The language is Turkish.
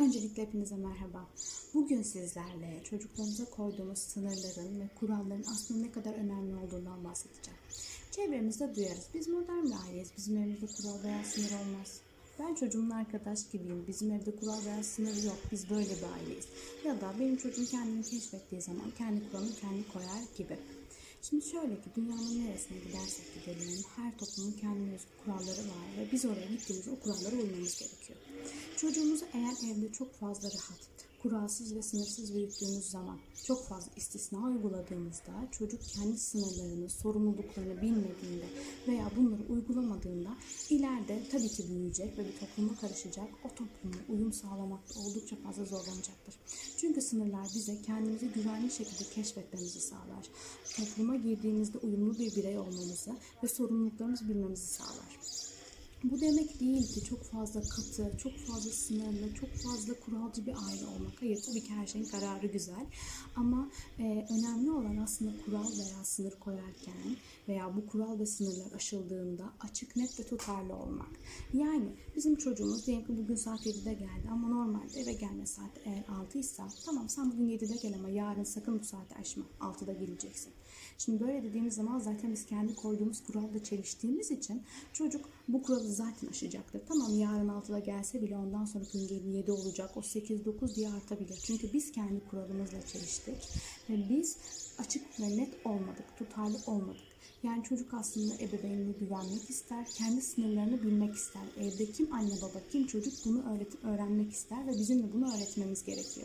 Öncelikle hepinize merhaba. Bugün sizlerle çocuklarımıza koyduğumuz sınırların ve kuralların aslında ne kadar önemli olduğundan bahsedeceğim. Çevremizde duyarız. Biz modern bir aileyiz. Bizim evimizde kural veya sınır olmaz. Ben çocuğumla arkadaş gibiyim. Bizim evde kural veya sınır yok. Biz böyle bir aileyiz. Ya da benim çocuğum kendini keşfettiği zaman kendi kuralını kendi koyar gibi. Şimdi şöyle ki dünyanın neresine gidersek gidelim her toplumun kendine özgü kuralları biz oraya gittiğimizde o kurallara uymamız gerekiyor. Çocuğumuzu eğer evde çok fazla rahat, kuralsız ve sınırsız büyüttüğümüz zaman çok fazla istisna uyguladığımızda çocuk kendi sınırlarını, sorumluluklarını bilmediğinde veya bunları uygulamadığında ileride tabii ki büyüyecek ve bir topluma karışacak. O topluma uyum sağlamakta oldukça fazla zorlanacaktır. Çünkü sınırlar bize kendimizi güvenli şekilde keşfetmemizi sağlar. Topluma girdiğimizde uyumlu bir birey olmamızı ve sorumluluklarımızı bilmemizi sağlar. Bu demek değil ki çok fazla katı, çok fazla sınırlı, çok fazla kuralcı bir aile olmak. Hayır tabii ki her şeyin kararı güzel. Ama e, önemli olan aslında kural veya sınır koyarken veya bu kural ve sınırlar aşıldığında açık, net ve tutarlı olmak. Yani bizim çocuğumuz diyelim ki bugün saat 7'de geldi ama normalde eve gelme saati eğer 6 ise tamam sen bugün 7'de gel ama yarın sakın bu saati aşma. 6'da geleceksin. Şimdi böyle dediğimiz zaman zaten biz kendi koyduğumuz kuralla çeliştiğimiz için çocuk bu kuralı zaten aşacaktır. Tamam yarın 6'da gelse bile ondan sonra gün gelin 7 olacak. O 8-9 diye artabilir. Çünkü biz kendi kuralımızla çeliştik. Ve biz açık ve net olmadık. Tutarlı olmadık. Yani çocuk aslında ebeveynine güvenmek ister, kendi sınırlarını bilmek ister. Evde kim anne baba, kim çocuk bunu öğretip öğrenmek ister ve bizim de bunu öğretmemiz gerekiyor.